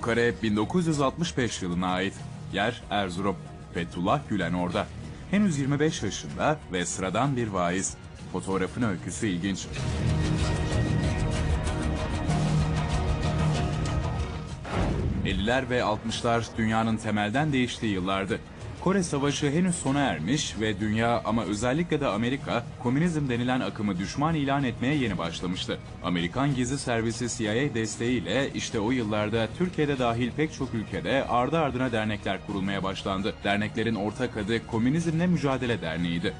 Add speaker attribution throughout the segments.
Speaker 1: kare 1965 yılına ait. Yer Erzurum. Fethullah Gülen orada. Henüz 25 yaşında ve sıradan bir vaiz. Fotoğrafın öyküsü ilginç. ...50'ler ve 60'lar dünyanın temelden değiştiği yıllardı. Kore Savaşı henüz sona ermiş ve dünya ama özellikle de Amerika komünizm denilen akımı düşman ilan etmeye yeni başlamıştı. Amerikan gizli servisi CIA desteğiyle işte o yıllarda Türkiye'de dahil pek çok ülkede ardı ardına dernekler kurulmaya başlandı. Derneklerin ortak adı Komünizmle Mücadele Derneği'ydi.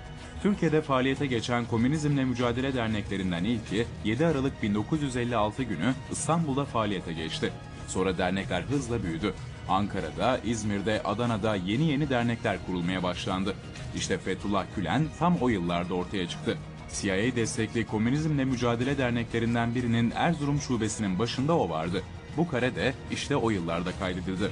Speaker 1: Türkiye'de faaliyete geçen Komünizmle Mücadele Derneklerinden ilki 7 Aralık 1956 günü İstanbul'da faaliyete geçti. Sonra dernekler hızla büyüdü. Ankara'da, İzmir'de, Adana'da yeni yeni dernekler kurulmaya başlandı. İşte Fethullah Gülen tam o yıllarda ortaya çıktı. CIA destekli Komünizmle Mücadele Derneklerinden birinin Erzurum şubesinin başında o vardı. Bu kare de işte o yıllarda kaydedildi.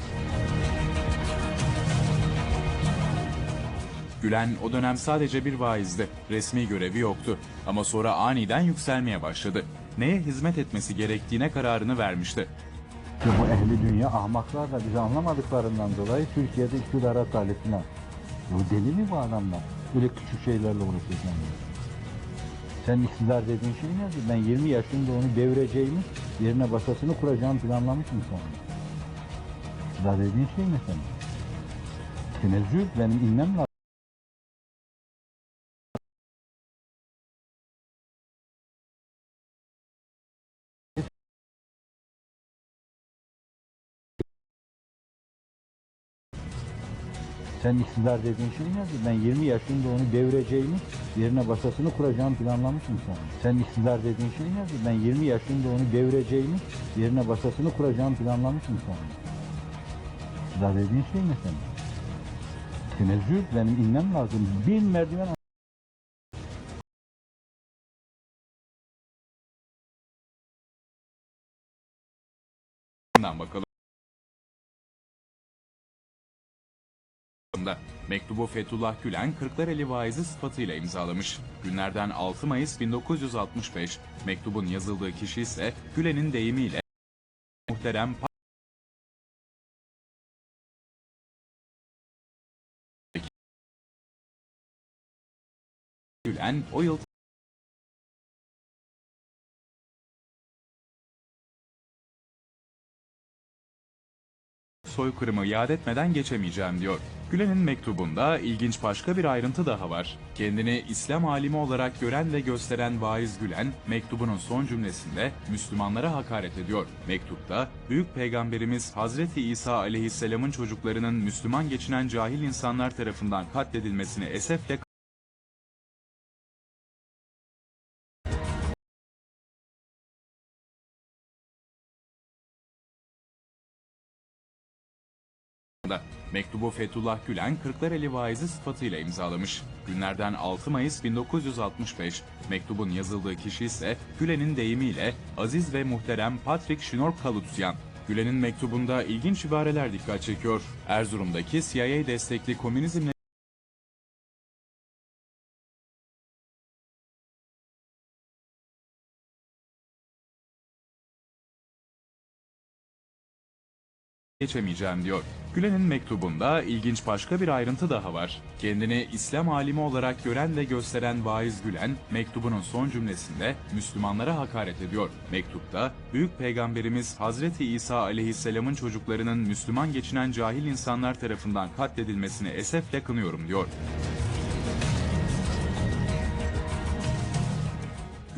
Speaker 1: Gülen o dönem sadece bir vaizdi. Resmi görevi yoktu. Ama sonra aniden yükselmeye başladı. Neye hizmet etmesi gerektiğine kararını vermişti.
Speaker 2: İşte bu ehli dünya ahmaklar da bizi anlamadıklarından dolayı Türkiye'de iktidara talipler. Bu deli mi bu adamlar? Böyle küçük şeylerle uğraşıyor yani. Sen iktidar dediğin şey nedir? Ben 20 yaşında onu devireceğimi, yerine başkasını kuracağımı planlamışım sonra. İktidar dediğin şey ne senin? Tenezzül benim inmem lazım. Sen iktidar dediğin şey nedir? Ben 20 yaşında onu devireceğimi, yerine başkasını kuracağımı planlamışım sonra. Sen iktidar dediğin şey nedir? Ben 20 yaşında onu devireceğimi, yerine başkasını kuracağımı planlamışım sonra. İktidar dediğin şey ne senin? Tenezzül benim inmem lazım. Bin merdiven
Speaker 1: Bundan bakalım. Mektubu Fethullah Gülen Kırklareli vaizi sıfatıyla imzalamış. Günlerden 6 Mayıs 1965. Mektubun yazıldığı kişi ise Gülen'in deyimiyle muhterem Gülen o yıl soykırımı iade etmeden geçemeyeceğim diyor. Gülen'in mektubunda ilginç başka bir ayrıntı daha var. Kendini İslam alimi olarak gören ve gösteren vaiz Gülen, mektubunun son cümlesinde Müslümanlara hakaret ediyor. Mektupta, Büyük Peygamberimiz Hazreti İsa aleyhisselamın çocuklarının Müslüman geçinen cahil insanlar tarafından katledilmesini esefle da. Mektubu Fethullah Gülen Kırklareli vaizi sıfatıyla imzalamış. Günlerden 6 Mayıs 1965. Mektubun yazıldığı kişi ise Gülen'in deyimiyle Aziz ve Muhterem Patrick Şnork Kalutsyan. Gülen'in mektubunda ilginç ibareler dikkat çekiyor. Erzurum'daki CIA destekli komünizmle geçemeyeceğim diyor. Gülen'in mektubunda ilginç başka bir ayrıntı daha var. Kendini İslam alimi olarak gören ve gösteren vaiz Gülen, mektubunun son cümlesinde Müslümanlara hakaret ediyor. Mektupta, Büyük Peygamberimiz Hazreti İsa aleyhisselamın çocuklarının Müslüman geçinen cahil insanlar tarafından katledilmesini esefle kınıyorum diyor.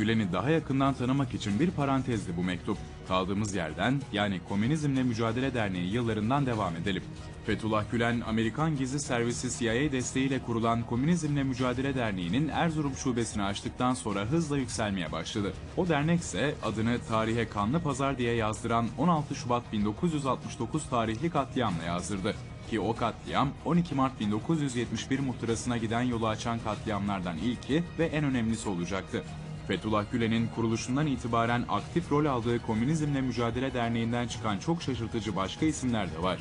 Speaker 1: Gülen'i daha yakından tanımak için bir parantezdi bu mektup. Kaldığımız yerden yani Komünizmle Mücadele Derneği yıllarından devam edelim. Fethullah Gülen, Amerikan Gizli Servisi CIA desteğiyle kurulan Komünizmle Mücadele Derneği'nin Erzurum şubesini açtıktan sonra hızla yükselmeye başladı. O dernek ise adını tarihe Kanlı Pazar diye yazdıran 16 Şubat 1969 tarihli katliamla yazdırdı. Ki o katliam 12 Mart 1971 muhtırasına giden yolu açan katliamlardan ilki ve en önemlisi olacaktı. Fethullah Gülen'in kuruluşundan itibaren aktif rol aldığı Komünizmle Mücadele Derneği'nden çıkan çok şaşırtıcı başka isimler de var.